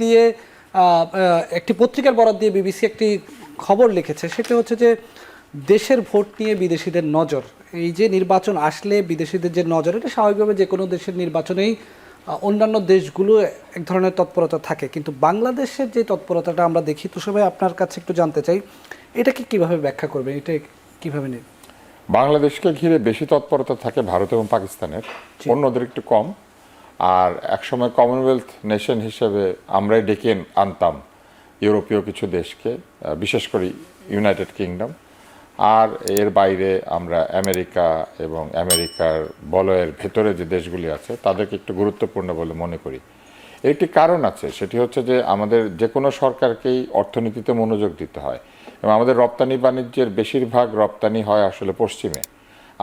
দিয়ে একটি পত্রিকার বরাদ দিয়ে বিবিসি একটি খবর লিখেছে সেটা হচ্ছে যে দেশের ভোট নিয়ে বিদেশিদের নজর। এই যে নির্বাচন আসলে বিদেশিদের যে নজর এটা স্বাভাবিকভাবে যে কোনো দেশের নির্বাচনেই অন্যান্য দেশগুলো এক ধরনের তৎপরতা থাকে। কিন্তু বাংলাদেশের যে তৎপরতাটা আমরা দেখি তো সবাই আপনার কাছে একটু জানতে চাই এটাকে কীভাবে ব্যাখ্যা করবেন? এটা কীভাবে নেই বাংলাদেশকে ঘিরে বেশি তৎপরতা থাকে ভারত এবং পাকিস্তানের। অন্যদের একটু কম। আর একসময় কমনওয়েলথ নেশন হিসেবে আমরাই ডেকে আনতাম ইউরোপীয় কিছু দেশকে বিশেষ করে ইউনাইটেড কিংডম আর এর বাইরে আমরা আমেরিকা এবং আমেরিকার বলয়ের ভেতরে যে দেশগুলি আছে, তাদেরকে একটু গুরুত্বপূর্ণ বলে মনে করি। একটি কারণ আছে, সেটি হচ্ছে যে আমাদের যে কোনো সরকারকেই অর্থনীতিতে মনোযোগ দিতে হয় এবং আমাদের রপ্তানি বাণিজ্যের বেশিরভাগ রপ্তানি হয় আসলে পশ্চিমে।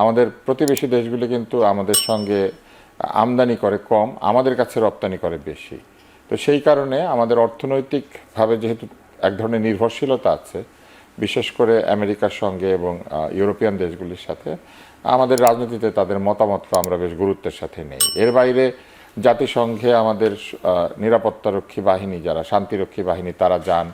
আমাদের প্রতিবেশী দেশগুলি কিন্তু আমাদের সঙ্গে আমদানি করে কম, আমাদের কাছে রপ্তানি করে বেশি। তো সেই কারণে আমাদের অর্থনৈতিকভাবে যেহেতু এক ধরনের নির্ভরশীলতা আছে, বিশেষ করে আমেরিকার সঙ্গে এবং ইউরোপিয়ান দেশগুলির সাথে, আমাদের রাজনীতিতে তাদের মতামতকে আমরা বেশ গুরুত্বের সাথে নেই। এর বাইরে জাতিসংঘে আমাদের নিরাপত্তারক্ষী বাহিনী যারা, শান্তিরক্ষী বাহিনী, তারা যান।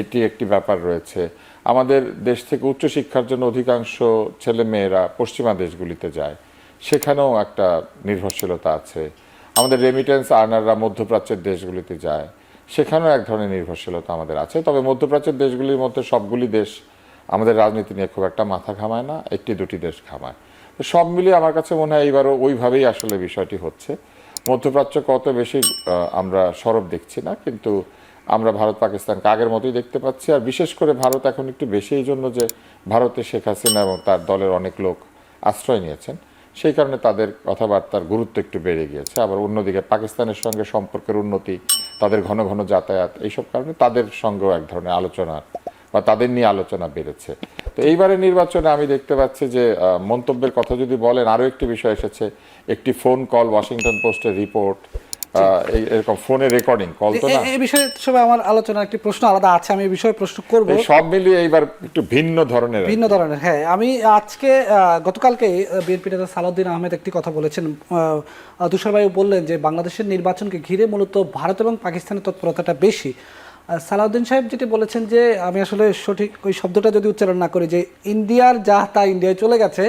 এটি একটি ব্যাপার রয়েছে। আমাদের দেশ থেকে উচ্চশিক্ষার জন্য অধিকাংশ ছেলে মেয়েরা পশ্চিমা দেশগুলিতে যায়। সেখানেও একটা নির্ভরশীলতা আছে। আমাদের রেমিটেন্স আর্নাররা মধ্যপ্রাচ্যের দেশগুলিতে যায়, সেখানেও এক ধরনের নির্ভরশীলতা আমাদের আছে। তবে মধ্যপ্রাচ্যের দেশগুলির মধ্যে সবগুলি দেশ আমাদের রাজনীতি নিয়ে খুব একটা মাথা ঘামায় না, একটি দুটি দেশ ঘামায়। তো সব মিলিয়ে আমার কাছে মনে হয় এইবারও ওইভাবেই আসলে বিষয়টি হচ্ছে। মধ্যপ্রাচ্য কত বেশি আমরা সরব দেখছি না, কিন্তু আমরা ভারত পাকিস্তানকে আগের মতোই দেখতে পাচ্ছি। আর বিশেষ করে ভারত এখন একটু বেশি এই জন্য যে ভারতে শেখ হাসিনা এবং তার দলের অনেক লোক আশ্রয় নিয়েছেন। সেই কারণে তাদের কথাবার্তার গুরুত্ব একটু বেড়ে গিয়েছে। আবার অন্যদিকে পাকিস্তানের সঙ্গে সম্পর্কের উন্নতি, তাদের ঘন ঘন যাতায়াত, এইসব কারণে তাদের সঙ্গেও এক ধরনের আলোচনা বা তাদের নিয়ে আলোচনা বেড়েছে। তো এইবারের নির্বাচনে আমি দেখতে পাচ্ছি যে মন্তব্যের কথা যদি বলেন, আরও একটি বিষয় এসেছে। একটি ফোন কল, ওয়াশিংটন পোস্টের রিপোর্ট এরকম ফোনে রেকর্ডিং কল তো না। এই বিষয়ে সবাই আমার আলোচনার একটি প্রশ্ন আলাদা আছে আমি এই বিষয়ে প্রশ্ন করব। সব মিলিয়ে এইবার একটু ভিন্ন ধরনের ভিন্ন ধরনের হ্যাঁ। আমি আজকে গতকালকে বিএনপি নেতা সালাউদ্দিন আহমেদ একটি কথা বলেছেন। তুষার ভাই বললেন যে বাংলাদেশের নির্বাচনকে ঘিরে মূলত ভারত এবং পাকিস্তানের তৎপরতাটা বেশি। সালাউদ্দিন সাহেব যেটি বলেছেন যে আমি আসলে সঠিক ওই শব্দটা যদি উচ্চারণ না করি যে ইন্ডিয়ার যা তা ইন্ডিয়ায় চলে গেছে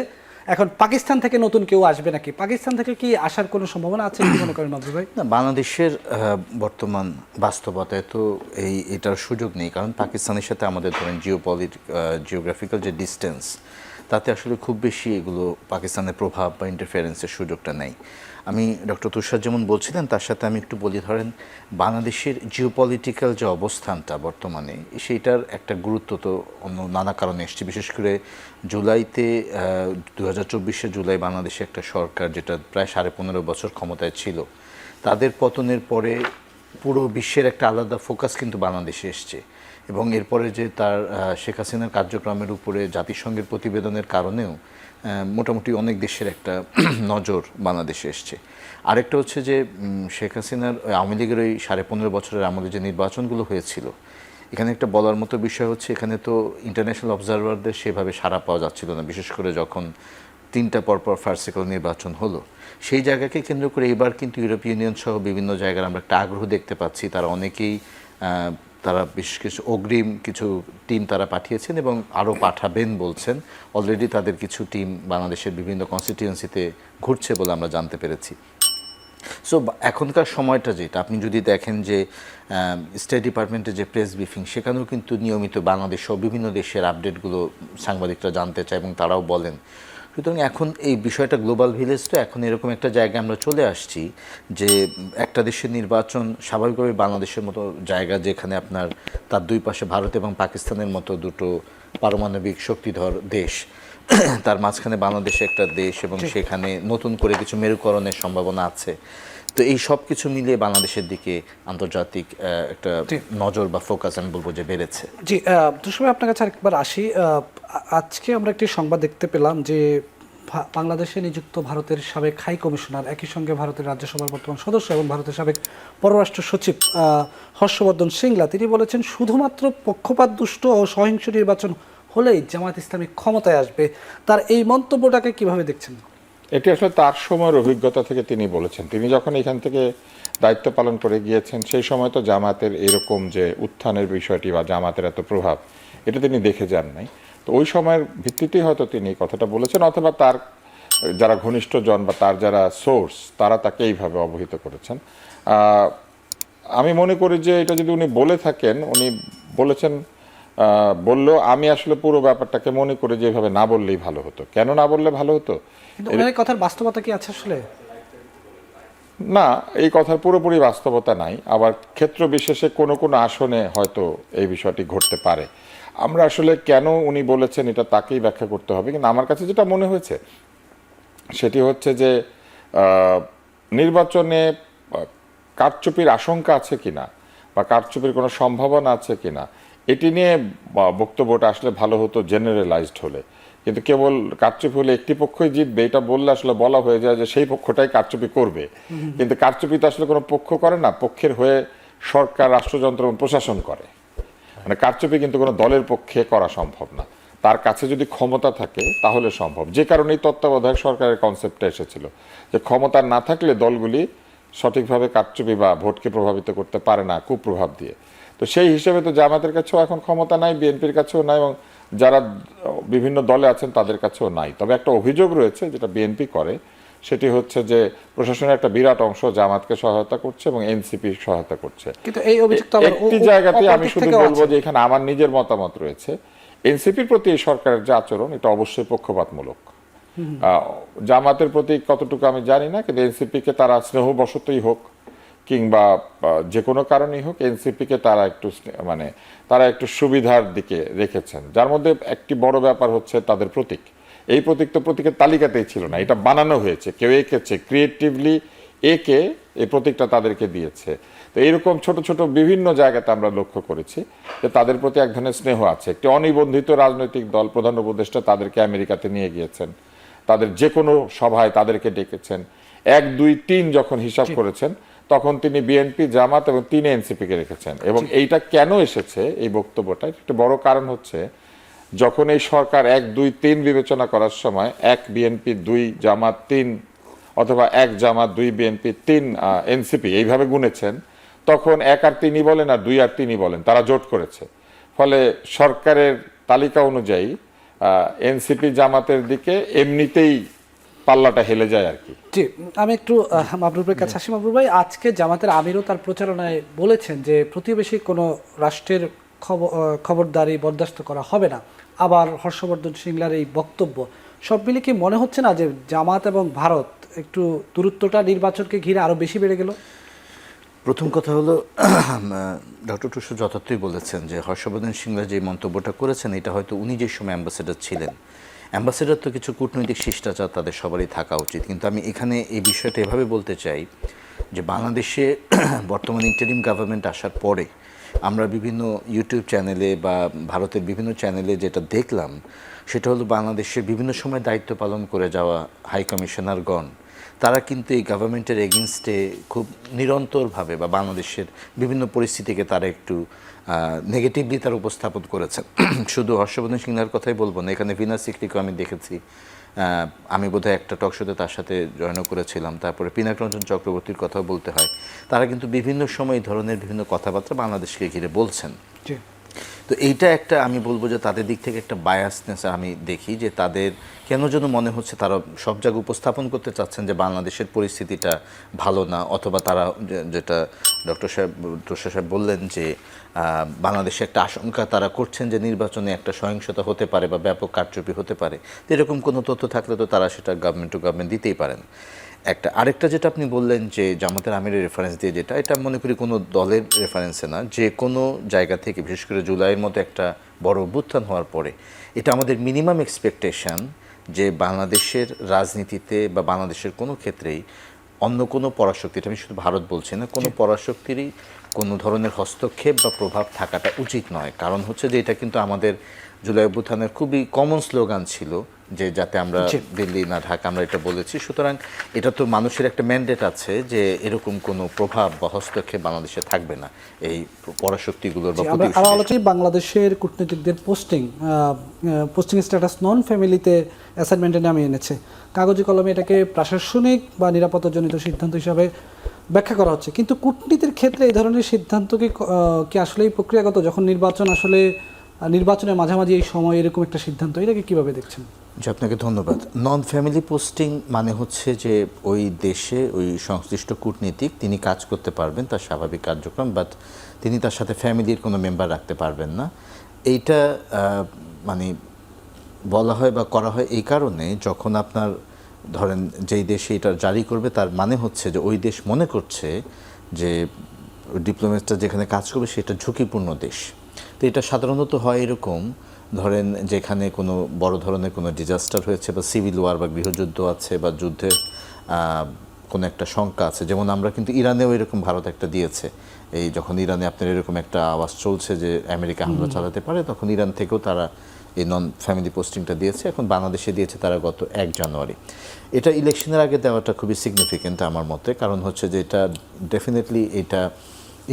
এখন পাকিস্তান থেকে নতুন কেউ আসবে নাকি? পাকিস্তান থেকে কি আসার কোনো সম্ভাবনা আছে কি মনে করেন, নজরুল ভাই? না, বাংলাদেশের বর্তমান বাস্তবতায় তো এই, এটার সুযোগ নেই। কারণ পাকিস্তানের সাথে আমাদের ধরেন জিও জিওগ্রাফিক্যাল যে ডিস্টেন্স তাতে আসলে খুব বেশি এগুলো পাকিস্তানের প্রভাব বা ইন্টারফারেন্সের সুযোগটা নেই। আমি ডক্টর তুষার যেমন বলছিলেন, তার সাথে আমি একটু বলি, ধরেন বাংলাদেশের জিওপলিটিক্যাল যে অবস্থানটা বর্তমানে, সেইটার একটা গুরুত্ব তো অন্য নানা কারণে এসছে। বিশেষ করে জুলাইতে দু হাজার জুলাই বাংলাদেশে একটা সরকার যেটা প্রায় সাড়ে পনেরো বছর ক্ষমতায় ছিল, তাদের পতনের পরে পুরো বিশ্বের একটা আলাদা ফোকাস কিন্তু বাংলাদেশে এসছে। এবং এরপরে যে তার শেখ হাসিনার কার্যক্রমের উপরে জাতিসংঘের প্রতিবেদনের কারণেও মোটামুটি অনেক দেশের একটা নজর বাংলাদেশে এসছে। আরেকটা হচ্ছে যে শেখ হাসিনার আওয়ামী লীগের ওই সাড়ে পনেরো বছরের আমাদের যে নির্বাচনগুলো হয়েছিল, এখানে একটা বলার মতো বিষয় হচ্ছে, এখানে তো ইন্টারন্যাশনাল অবজারভারদের সেভাবে সাড়া পাওয়া যাচ্ছিল না, বিশেষ করে যখন তিনটা পরপর ফার্স্ট সেকেন্ড নির্বাচন হলো। সেই জায়গাকে কেন্দ্র করে এবার কিন্তু ইউরোপীয় ইউনিয়ন সহ বিভিন্ন জায়গার আমরা একটা আগ্রহ দেখতে পাচ্ছি, তারা অনেকেই তারা বিশেষ কিছু অগ্রিম কিছু টিম তারা পাঠিয়েছেন এবং আরও পাঠাবেন বলছেন। অলরেডি তাদের কিছু টিম বাংলাদেশের বিভিন্ন কনস্টিটিউয়েন্সিতে ঘুরছে বলে আমরা জানতে পেরেছি। সো এখনকার সময়টা যেটা, আপনি যদি দেখেন যে স্টেট ডিপার্টমেন্টের যে প্রেস ব্রিফিং সেখানেও কিন্তু নিয়মিত বাংলাদেশ সহ বিভিন্ন দেশের আপডেটগুলো সাংবাদিকরা জানতে চায় এবং তারাও বলেন সুতরাং এখন এই বিষয়টা গ্লোবাল ভিলেজ তো এখন এরকম একটা জায়গায় আমরা চলে আসছি যে একটা দেশের নির্বাচন স্বাভাবিকভাবে বাংলাদেশের মতো জায়গা যেখানে আপনার তার দুই পাশে ভারত এবং পাকিস্তানের মতো দুটো পারমাণবিক শক্তিধর দেশ। তার মাঝখানে বাংলাদেশ একটা দেশ এবং সেখানে নতুন করে কিছু মেরুকরণের সম্ভাবনা আছে। তো এই সব কিছু মিলিয়ে বাংলাদেশের দিকে আন্তর্জাতিক একটা নজর বা ফোকাস আমি বলব যে বেড়েছে। জি দুসময় আপনার কাছে আরেকবার আসি। আজকে আমরা একটি সংবাদ দেখতে পেলাম যে বাংলাদেশে নিযুক্ত ভারতের সাবেক হাই কমিশনার, একই সঙ্গে ভারতের রাজ্যসভার বর্তমান সদস্য এবং ভারতের সাবেক পররাষ্ট্র সচিব হর্ষবর্ধন সিংলা। তিনি বলেছেন, শুধুমাত্র পক্ষপাত, দুষ্ট ও সহিংস নির্বাচন হলেই জামাত ইসলামী ক্ষমতায় আসবে। তার এই মন্তব্যটাকে কীভাবে দেখছেন? এটি আসলে তার সময়ের অভিজ্ঞতা থেকে তিনি বলেছেন। তিনি যখন এখান থেকে দায়িত্ব পালন করে গিয়েছেন, সেই সময় তো জামাতের এরকম যে উত্থানের বিষয়টি বা জামাতের এত প্রভাব, এটা তিনি দেখে যান নাই। তো ওই সময়ের ভিত্তিতেই হয়তো তিনি এই কথাটা বলেছেন অথবা তার যারা ঘনিষ্ঠ জন বা তার যারা সোর্স তারা তাকে এইভাবে অবহিত করেছেন। আমি মনে করি যে এটা যদি উনি বলে থাকেন উনি বলেছেন আহ, বললেও আমি আসলে পুরো ব্যাপারটাকে মনে করি যে এভাবে না বললেই ভালো হতো। কেন না বললে ভালো হতো? কথার বাস্তবতা কি আছে আসলে? না এই কথার পুরোপুরি বাস্তবতা নাই। আবার ক্ষেত্র বিশেষে কোনো কোনো আসনে হয়তো এই বিষয়টি ঘটতে পারে। আমরা আসলে কেন উনি বলেছেন এটা তাকেই ব্যাখ্যা করতে হবে? কিন্তু আমার কাছে যেটা মনে হয়েছে সেটি হচ্ছে যে নির্বাচনে কারচুপির আশঙ্কা আছে কিনা বা কারচুপির কোনো সম্ভাবনা আছে কিনা এটি নিয়ে বক্তব্যটা আসলে ভালো হতো জেনারেলাইজড হলে। কিন্তু কেবল কারচুপি হলে একটি পক্ষই জিতবে এটা বললে আসলে বলা হয়ে যায় যে সেই পক্ষটাই কারচুপি করবে। কিন্তু কারচুপি তো আসলে কোনো পক্ষ করে না পক্ষের হয়ে সরকার রাষ্ট্রযন্ত্র প্রশাসন করে। মানে কারচুপি কিন্তু কোনো দলের পক্ষে করা সম্ভব না। তার কাছে যদি ক্ষমতা থাকে, তাহলে সম্ভব। যে কারণেই তত্ত্বাবধায়ক সরকারের কনসেপ্টটা এসেছিল। যে ক্ষমতা না থাকলে দলগুলি সঠিকভাবে কারচুপি বা ভোটকে প্রভাবিত করতে পারে না, কুপ্রভাব দিয়ে। তো সেই হিসেবে তো জামাতের কাছেও এখন ক্ষমতা নাই, বিএনপির কাছেও নাই এবং যারা বিভিন্ন দলে আছেন, তাদের কাছেও নাই। তবে একটা অভিযোগ রয়েছে যেটা বিএনপি করে সেটি হচ্ছে যে প্রশাসনের একটা বিরাট অংশ জামাতকে সহায়তা করছে এবং এনসিপি সহায়তা করছে। কিন্তু এই অভিযোগ একটি জায়গাতে আমি শুধু বলব যে এখানে আমার নিজের মতামত রয়েছে। এনসিপির প্রতি এই সরকারের যে আচরণ এটা অবশ্যই পক্ষপাতমূলক। জামাতের প্রতি কতটুকু আমি জানি না কিন্তু এনসিপিকে তারা স্নেহবশতই হোক কিংবা যে কোনো কারণেই হোক এনসিপিকে তারা একটু মানে তারা একটু সুবিধার দিকে রেখেছেন। যার মধ্যে একটি বড় ব্যাপার হচ্ছে তাদের প্রতীক। এই প্রতীক তো প্রতীকের তালিকাতেই ছিল না এটা বানানো হয়েছে। কেউ এঁকেছে ক্রিয়েটিভলি একে এই প্রতীকটা তাদেরকে দিয়েছে। তো এইরকম ছোট ছোট বিভিন্ন জায়গাতে আমরা লক্ষ্য করেছি যে তাদের প্রতি এক ধরনের স্নেহ আছে। একটি অনিবন্ধিত রাজনৈতিক দল প্রধান উপদেষ্টা তাদেরকে আমেরিকাতে নিয়ে গিয়েছেন। তাদের যে কোনো সভায় তাদেরকে ডেকেছেন। এক দুই তিন যখন হিসাব করেছেন তখন তিনি বিএনপি জামাত এবং তিনে এনসিপিকে রেখেছেন। এবং এইটা কেন এসেছে এই বক্তব্যটা? একটা বড় কারণ হচ্ছে যখন এই সরকার এক দুই তিন বিবেচনা করার সময় এক বিএনপি দুই জামাত তিন অথবা এক জামাত দুই বিএনপি তিন এনসিপি এইভাবে গুনেছেন তখন এক আর তিনি বলেন আর দুই আর তিনি বলেন তারা জোট করেছে। ফলে সরকারের তালিকা অনুযায়ী এনসিপি জামাতের দিকে এমনিতেই পাল্লাটা হেলে যায় আর কি। জি আমি একটু আহ, মাবরুর কাছে আসি। মাবরুর ভাই আজকে জামাতের আমিরও তার প্রচারণায় বলেছেন যে প্রতিবেশী কোনো রাষ্ট্রের খবর খবরদারি বরদাস্ত করা হবে না। আবার হর্ষবর্ধন সিংলার এই বক্তব্য। সব মিলে কি মনে হচ্ছে না যে জামাত এবং ভারত একটু দূরত্বটা নির্বাচনকে ঘিরে আরও বেশি বেড়ে গেল? প্রথম কথা হলো ডক্টর টুসু যথার্থই বলেছেন যে হর্ষবর্ধন সিংলা যে মন্তব্যটা করেছেন, এটা হয়তো উনি যে সময় অ্যাম্বাসেডার ছিলেন। অ্যাম্বাসেডার তো কিছু কূটনৈতিক শিষ্টাচার তাদের সবারই থাকা উচিত। কিন্তু আমি এখানে এই বিষয়টা এভাবে বলতে চাই যে বাংলাদেশে বর্তমান ইন্টারিম গভর্নমেন্ট আসার পরে আমরা বিভিন্ন ইউটিউব চ্যানেলে বা ভারতের বিভিন্ন চ্যানেলে যেটা দেখলাম, সেটা হলো বাংলাদেশের বিভিন্ন সময় দায়িত্ব পালন করে যাওয়া হাই কমিশনারগণ তারা কিন্তু এই গভর্নমেন্টের এগেনস্টে খুব নিরন্তরভাবে বা বাংলাদেশের বিভিন্ন পরিস্থিতিকে তারা একটু নেগেটিভলি তারা উপস্থাপন করেছেন। শুধু হর্ষবর্ধন সিংহার কথাই বলব না, এখানে ভিনা সিকরিকে আমি দেখেছি। আমি বোধহয় একটা টক শোতে তার সাথে জয়েনও করেছিলাম। তারপরে পিনাক রঞ্জন চক্রবর্তীর কথাও বলতে হয়। তারা কিন্তু বিভিন্ন সময় এই ধরনের বিভিন্ন কথাবার্তা বাংলাদেশকে ঘিরে বলছেন। তো এইটা একটা আমি বলব যে তাদের দিক থেকে একটা বায়াসনেস আমি দেখি যে তাদের কেন যেন মনে হচ্ছে তারা সব জায়গায় উপস্থাপন করতে চাচ্ছেন যে বাংলাদেশের পরিস্থিতিটা ভালো না। অথবা তারা যেটা ডক্টর সাহেব তুষার সাহেব বললেন যে বাংলাদেশে একটা আশঙ্কা তারা করছেন যে নির্বাচনে একটা সহিংসতা হতে পারে বা ব্যাপক কারচুপি হতে পারে। তো এরকম কোনো তথ্য থাকলে তো তারা সেটা গভর্নমেন্ট টু গভর্নমেন্ট দিতেই পারেন। একটা আরেকটা যেটা আপনি বললেন যে জামাতের আমিরের রেফারেন্স দিয়ে যেটা এটা মনে করি কোনো দলের রেফারেন্সে না যে কোনো জায়গা থেকে বিশেষ করে জুলাইয়ের মতো একটা বড় অভ্যুত্থান হওয়ার পরে এটা আমাদের মিনিমাম এক্সপেকটেশন যে বাংলাদেশের রাজনীতিতে বা বাংলাদেশের কোনো ক্ষেত্রেই অন্য কোনো পরাশক্তি এটা আমি শুধু ভারত বলছি না কোনো পরাশক্তিরই কোনো ধরনের হস্তক্ষেপ বা প্রভাব থাকাটা উচিত নয়। কারণ হচ্ছে যে এটা কিন্তু আমাদের জুলাই অভ্যুত্থানের খুবই কমন স্লোগান ছিল। যে যাতে আমরা দিল্লি না ঢাকা আমরা এটা বলেছি। সুতরাং এটা তো মানুষের একটা ম্যান্ডেট আছে যে এরকম কোনো প্রভাব বা হস্তক্ষেপ বাংলাদেশে থাকবে না এই পরাশক্তিগুলোর বা। আলোচনায় বাংলাদেশের কূটনীতিকদের পোস্টিং পোস্টিং স্ট্যাটাস নন ফ্যামিলিতে অ্যাসাইনমেন্টে নামিয়ে এনেছে। কাগজে কলমে এটাকে প্রশাসনিক বা নিরাপত্তাজনিত সিদ্ধান্ত হিসাবে ব্যাখ্যা করা হচ্ছে। কিন্তু কূটনীতির ক্ষেত্রে এই ধরনের সিদ্ধান্ত কি কি আসলেই প্রক্রিয়াগত? যখন নির্বাচন আসলে নির্বাচনের মাঝামাঝি এই সময় এরকম একটা সিদ্ধান্ত এটাকে কীভাবে দেখছেন? জি, আপনাকে ধন্যবাদ। নন ফ্যামিলি পোস্টিং মানে হচ্ছে যে ওই দেশে ওই সংশ্লিষ্ট কূটনীতিক তিনি কাজ করতে পারবেন, তার স্বাভাবিক কার্যক্রম বাট তিনি তার সাথে ফ্যামিলির কোনো মেম্বার রাখতে পারবেন না। এইটা মানে বলা হয় বা করা হয় এই কারণে যখন আপনার, ধরেন যেই দেশে এটা জারি করবে, তার মানে হচ্ছে যে ওই দেশ মনে করছে যে ডিপ্লোমেটটা যেখানে কাজ করবে সেটা ঝুঁকিপূর্ণ দেশ। তো এটা সাধারণত হয় এরকম ধরেন যেখানে কোনো বড় ধরনের কোনো ডিজাস্টার হয়েছে বা সিভিল ওয়ার বা গৃহযুদ্ধ আছে বা যুদ্ধের কোনো একটা শঙ্কা আছে। যেমন আমরা কিন্তু ইরানেও এরকম ভারত একটা দিয়েছে। এই যখন ইরানে আপনার এরকম একটা আওয়াজ চলছে যে আমেরিকা হামলা চালাতে পারে তখন ইরান থেকেও তারা এই নন ফ্যামিলি পোস্টিংটা দিয়েছে। এখন বাংলাদেশে দিয়েছে তারা গত এক জানুয়ারি। এটা ইলেকশনের আগে দেওয়াটা খুবই সিগনিফিকেন্ট আমার মতে। কারণ হচ্ছে যে এটা ডেফিনেটলি এটা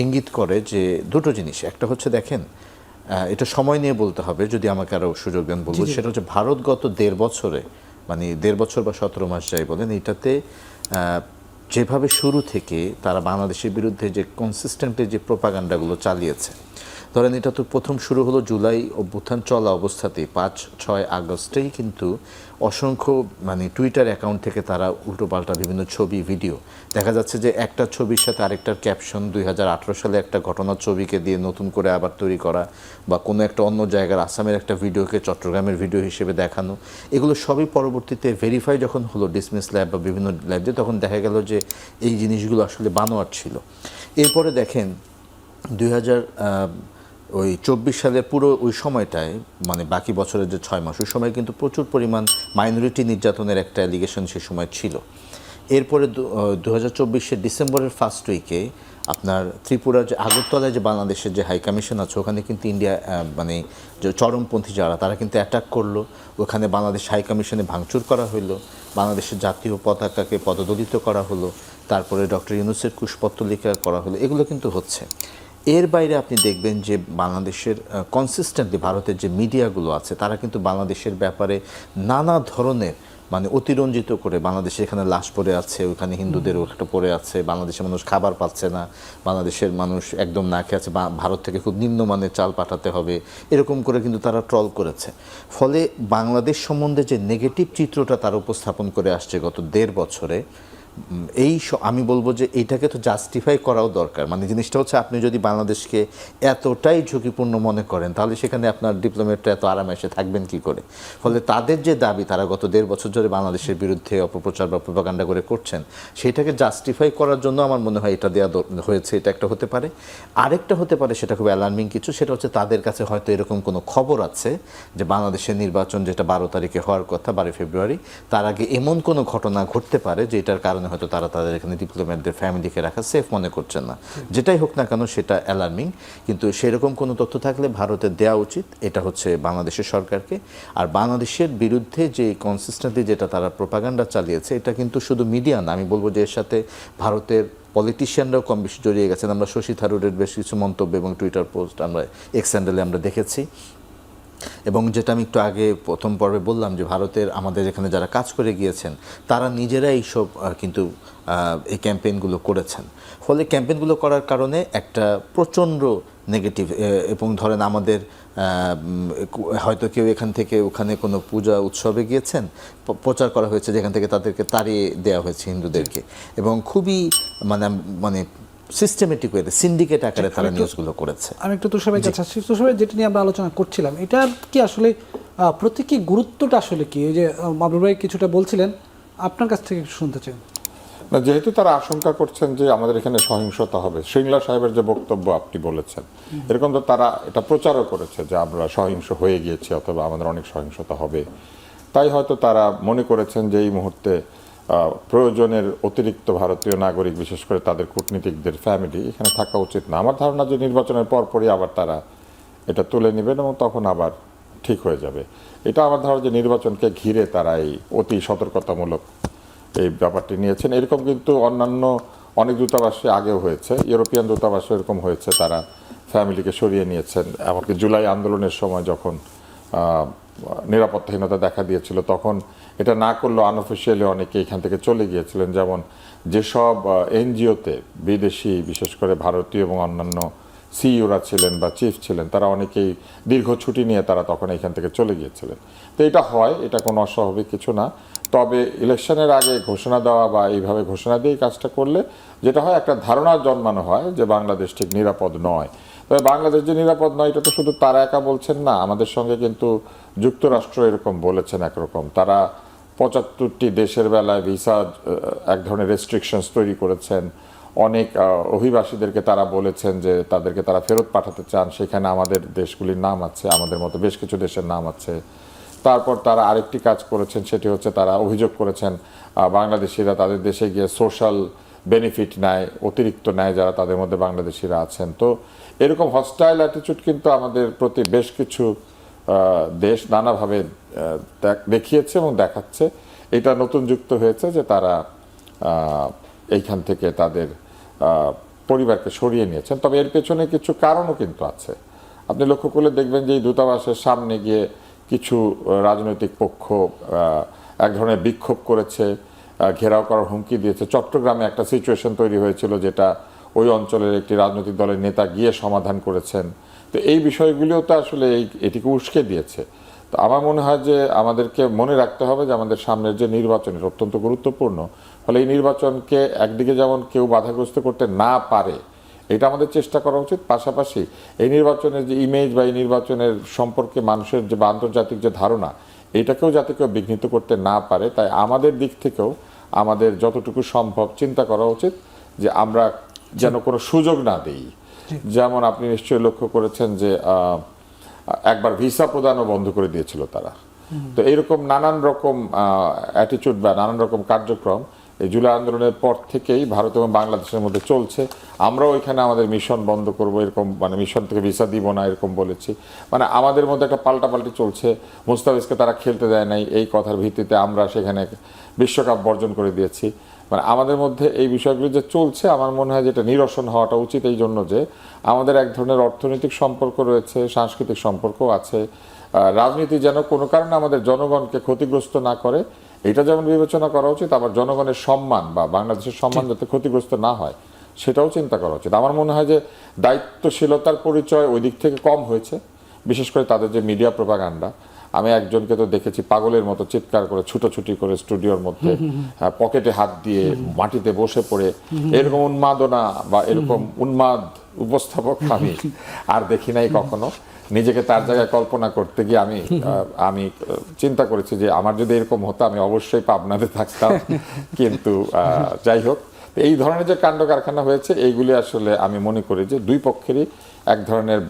ইঙ্গিত করে যে দুটো জিনিস। একটা হচ্ছে দেখেন এটা সময় নিয়ে বলতে হবে যদি আমাকে আরও সুযোগ দেন বলব। সেটা হচ্ছে ভারত গত দেড় বছরে মানে দেড় বছর বা সতেরো মাস যাই বলেন এটাতে যেভাবে শুরু থেকে তারা বাংলাদেশের বিরুদ্ধে যে কনসিস্টেন্টলি যে প্রোপাগান্ডাগুলো চালিয়েছে ধরেন এটা তো প্রথম শুরু হলো জুলাই অভ্যুত্থান চলা অবস্থাতেই, পাঁচ, ছয় আগস্টেই কিন্তু অসংখ্য মানে টুইটার অ্যাকাউন্ট থেকে তারা উল্টোপাল্টা বিভিন্ন ছবি ভিডিও দেখা যাচ্ছে যে একটা ছবির সাথে আরেকটার ক্যাপশন দুই হাজার আঠেরো সালে একটা ঘটনার ছবিকে দিয়ে নতুন করে আবার তৈরি করা বা কোনো একটা অন্য জায়গার আসামের একটা ভিডিওকে চট্টগ্রামের ভিডিও হিসেবে দেখানো, এগুলো সবই পরবর্তীতে ভেরিফাই যখন হলো ডিসমিস ল্যাব বা বিভিন্ন ল্যাব দিয়ে, তখন দেখা গেল যে এই জিনিসগুলো আসলে বানোয়ার ছিল। এরপরে দেখেন দুই হাজার ওই চব্বিশ সালের পুরো ওই সময়টায় মানে বাকি বছরের যে ছয় মাস, ওই সময় কিন্তু প্রচুর পরিমাণ মাইনরিটি নির্যাতনের একটা অ্যালিগেশন সে সময় ছিল। এরপরে দু হাজার চব্বিশের ডিসেম্বরের ফার্স্ট উইকে আপনার ত্রিপুরার যে আগরতলায় যে বাংলাদেশের যে হাই কমিশন আছে, ওখানে কিন্তু ইন্ডিয়া মানে যে চরমপন্থী যারা, তারা কিন্তু অ্যাটাক করল। ওখানে বাংলাদেশ হাই কমিশনে ভাঙচুর করা হলো বাংলাদেশের জাতীয় পতাকাকে পদদলিত করা হলো। তারপরে ডক্টর ইউনুসের কুশপত্তলিকা করা হলো। এগুলো কিন্তু হচ্ছে। এর বাইরে আপনি দেখবেন যে বাংলাদেশের কনসিস্টেন্টলি ভারতের যে মিডিয়াগুলো আছে তারা কিন্তু বাংলাদেশের ব্যাপারে নানা ধরনের মানে অতিরঞ্জিত করে বাংলাদেশে এখানে লাশ পড়ে আছে ওখানে হিন্দুদের একটা পড়ে আছে বাংলাদেশের মানুষ খাবার পাচ্ছে না বাংলাদেশের মানুষ একদম না খেয়ে আছে বা- ভারত থেকে খুব নিম্নমানের চাল পাঠাতে হবে এরকম করে কিন্তু তারা ট্রল করেছে। ফলে বাংলাদেশ সম্বন্ধে যে নেগেটিভ চিত্রটা তারা উপস্থাপন করে আসছে গত দেড় বছরে এই আমি বলব যে এইটাকে তো জাস্টিফাই করাও দরকার। মানে জিনিসটা হচ্ছে আপনি যদি বাংলাদেশকে এতটাই ঝুঁকিপূর্ণ মনে করেন, তাহলে সেখানে আপনার ডিপ্লোমেটরা এত আরামে এসে থাকবেন কি করে? ফলে তাদের যে দাবি, তারা গত দেড় বছর ধরে বাংলাদেশের বিরুদ্ধে অপপ্রচার বা প্রপাগান্ডা করে করছেন, সেটাকে জাস্টিফাই করার জন্য আমার মনে হয় এটা দেওয়া হয়েছে, এটা একটা হতে পারে। আরেকটা হতে পারে, সেটা খুব অ্যালার্মিং কিছু, সেটা হচ্ছে তাদের কাছে হয়তো এরকম কোনো খবর আছে যে বাংলাদেশের নির্বাচন যেটা বারো তারিখে হওয়ার কথা, বারোই ফেব্রুয়ারি, তার আগে এমন কোনো ঘটনা ঘটতে পারে যেটার কারণে হয়তো তারা তাদের এখানে ডিপ্লোমেটদের ফ্যামিলিকে রাখা সেফ মনে করছেন না। যেটাই হোক না কেন, সেটা অ্যালার্মিং কিন্তু সেরকম কোনো তথ্য থাকলে ভারতের দেওয়া উচিত, এটা হচ্ছে বাংলাদেশের সরকারকে। আর বাংলাদেশের বিরুদ্ধে যে কনসিস্টেন্টলি যেটা তারা প্রোপাগান্ডা চালিয়েছে, এটা কিন্তু শুধু মিডিয়া না, আমি বলব যে এর সাথে ভারতের পলিটিশিয়ানরাও কম বেশি জড়িয়ে গেছেন। আমরা শশী থারুরের বেশ কিছু মন্তব্য এবং টুইটার পোস্ট আমরা এক্স আমরা দেখেছি। এবং যেটা আমি একটু আগে প্রথম পর্বে বললাম যে ভারতের আমাদের এখানে যারা কাজ করে গিয়েছেন তারা নিজেরা এইসব কিন্তু এই ক্যাম্পেইনগুলো করেছেন। ফলে ক্যাম্পেইনগুলো করার কারণে একটা প্রচণ্ড নেগেটিভ এবং ধরেন আমাদের হয়তো কেউ এখান থেকে ওখানে কোনো পূজা উৎসবে গিয়েছেন প্রচার করা হয়েছে যেখান থেকে তাদেরকে তাড়িয়ে দেওয়া হয়েছে হিন্দুদেরকে। এবং খুবই মানে মানে সিস্টেমেটিক ওয়েতে সিন্ডিকেট আকারে তারা নিউজগুলো করেছে। আমি একটু তুষারের কাছে আসছি তুষারের যেটা নিয়ে আমরা আলোচনা করছিলাম এটার কি আসলে প্রতীকী গুরুত্বটা আসলে কি? এই যে আহ, ভাই কিছুটা বলছিলেন আপনার কাছ থেকে শুনতে চাই। না যেহেতু তারা আশঙ্কা করছেন যে আমাদের এখানে সহিংসতা হবে সিংলা সাহেবের যে বক্তব্য আপনি বলেছেন এরকম তো তারা এটা প্রচারও করেছে যে আমরা সহিংস হয়ে গিয়েছি অথবা আমাদের অনেক সহিংসতা হবে। তাই হয়তো তারা মনে করেছেন যে এই মুহূর্তে প্রয়োজনের অতিরিক্ত ভারতীয় নাগরিক, বিশেষ করে তাদের কূটনীতিকদের ফ্যামিলি এখানে থাকা উচিত না। আমার ধারণা যে নির্বাচনের পরপরই আবার তারা এটা তুলে নেবেন এবং তখন আবার ঠিক হয়ে যাবে। এটা আমার ধারণা যে নির্বাচনকে ঘিরে তারা এই অতি সতর্কতামূলক এই ব্যাপারটি নিয়েছেন। এরকম কিন্তু অন্যান্য অনেক দূতাবাসে আগেও হয়েছে। ইউরোপিয়ান দূতাবাসে এরকম হয়েছে। তারা ফ্যামিলিকে সরিয়ে নিয়েছেন। এমনকি জুলাই আন্দোলনের সময় যখন নিরাপত্তাহীনতা দেখা দিয়েছিল। তখন এটা না করলেও আনঅফিসিয়ালি অনেকে এখান থেকে চলে গিয়েছিলেন। যেমন যেসব এনজিওতে বিদেশি, বিশেষ করে ভারতীয় এবং অন্যান্য সিইওরা ছিলেন বা চিফ ছিলেন, তারা অনেকেই দীর্ঘ ছুটি নিয়ে তারা তখন এখান থেকে চলে গিয়েছিলেন। তো এটা হয়, এটা কোনো অস্বাভাবিক কিছু না। তবে ইলেকশনের আগে ঘোষণা দেওয়া বা এইভাবে ঘোষণা দিয়ে কাজটা করলে যেটা হয়, একটা ধারণা জন্মানো হয় যে বাংলাদেশ ঠিক নিরাপদ নয়। তবে বাংলাদেশ যে নিরাপদ নয়, এটা তো শুধু তারা একা বলছেন না, আমাদের সঙ্গে কিন্তু যুক্তরাষ্ট্র এরকম বলেছেন একরকম। তারা পঁচাত্তরটি দেশের বেলায় ভিসা এক ধরনের রেস্ট্রিকশনস তৈরি করেছেন। অনেক অভিবাসীদেরকে তারা বলেছেন যে তাদেরকে তারা ফেরত পাঠাতে চান। সেখানে আমাদের দেশগুলির নাম আছে, আমাদের মতো বেশ কিছু দেশের নাম আছে। তারপর তারা আরেকটি কাজ করেছেন, সেটি হচ্ছে তারা অভিযোগ করেছেন বাংলাদেশিরা তাদের দেশে গিয়ে সোশ্যাল বেনিফিট নেয়, অতিরিক্ত নেয় যারা তাদের মধ্যে বাংলাদেশিরা আছেন। তো এরকম হস্টাইল অ্যাটিচিউড কিন্তু আমাদের প্রতি বেশ কিছু দেশ নানাভাবে দেখিয়েছে এবং দেখাচ্ছে। এটা নতুন যুক্ত হয়েছে যে তারা এইখান থেকে তাদের পরিবারকে সরিয়ে নিয়েছেন। তবে এর পেছনে কিছু কারণও কিন্তু আছে। আপনি লক্ষ্য করলে দেখবেন যে এই দূতাবাসের সামনে গিয়ে কিছু রাজনৈতিক পক্ষ এক ধরনের বিক্ষোভ করেছে ঘেরাও করার হুমকি দিয়েছে। চট্টগ্রামে একটা সিচুয়েশন তৈরি হয়েছিল যেটা ওই অঞ্চলের একটি রাজনৈতিক দলের নেতা গিয়ে সমাধান করেছেন। তো এই বিষয়গুলিও তো আসলে এই, এটিকে উস্কে দিয়েছে। তো আমার মনে হয় যে আমাদেরকে মনে রাখতে হবে যে আমাদের সামনের যে নির্বাচন, এটা অত্যন্ত গুরুত্বপূর্ণ। ফলে এই নির্বাচনকে একদিকে যেমন কেউ বাধাগ্রস্ত করতে না পারে, এটা আমাদের চেষ্টা করা উচিত। পাশাপাশি এই নির্বাচনের যে ইমেজ বা এই নির্বাচনের সম্পর্কে মানুষের যে আন্তর্জাতিক যে ধারণা, এটাকেও যাতে কেউ বিঘ্নিত করতে না পারে। তাই আমাদের দিক থেকেও আমাদের যতটুকু সম্ভব চিন্তা করা উচিত যে আমরা যেন কোনো সুযোগ না দেই। যেমন আপনি নিশ্চয়ই লক্ষ্য করেছেন যে একবার ভিসা প্রদানও বন্ধ করে দিয়েছিল তারা। তো এরকম নানান রকম অ্যাটিচিউড বা নানান রকম কার্যক্রম এই জুলাই আন্দোলনের পর থেকেই ভারত এবং বাংলাদেশের মধ্যে চলছে। আমরাও এখানে আমাদের মিশন বন্ধ করব এরকম মানে মিশন থেকে ভিসা দিব না এরকম বলেছি। মানে আমাদের মধ্যে একটা পাল্টাপাল্টি চলছে। মুস্তাফিজকে তারা খেলতে দেয় নাই এই কথার ভিত্তিতে আমরা সেখানে বিশ্বকাপ বর্জন করে দিয়েছি। মানে আমাদের মধ্যে এই বিষয়গুলো যে চলছে আমার মনে হয় যেটা নিরসন হওয়াটা উচিত এই জন্য যে আমাদের এক ধরনের অর্থনৈতিক সম্পর্ক রয়েছে সাংস্কৃতিক সম্পর্ক আছে। রাজনীতি যেন কোনো কারণে আমাদের জনগণকে ক্ষতিগ্রস্ত না করে এটা যেমন বিবেচনা করা উচিত আবার জনগণের সম্মান বা বাংলাদেশের সম্মান যাতে ক্ষতিগ্রস্ত না হয় সেটাও চিন্তা করা উচিত। আমার মনে হয় যে দায়িত্বশীলতার পরিচয় ওই দিক থেকে কম হয়েছে। বিশেষ করে তাদের যে মিডিয়া প্রোপাগান্ডা আমি একজনকে তো দেখেছি পাগলের মতো চিৎকার করে ছুটোছুটি করে স্টুডিওর মধ্যে পকেটে হাত দিয়ে মাটিতে বসে পড়ে। এরকম উন্মাদনা বা এরকম উন্মাদ উপস্থাপক আমি আর দেখি নাই কখনো। নিজেকে তার জায়গায় কল্পনা করতে গিয়ে আমি আমি চিন্তা করেছি যে আমার যদি এরকম হতো আমি অবশ্যই পাবনাতে থাকতাম। কিন্তু আহ, যাই হোক এই ধরনের যে কাণ্ড কারখানা হয়েছে এইগুলি আসলে আমি মনে করি যে দুই পক্ষেরই এক ধরনের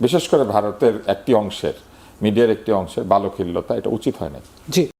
বিশেষ করে ভারতের একটি অংশের, মিডিয়ার একটি অংশের বালখিল্যতা এটা উচিত হয় না জি।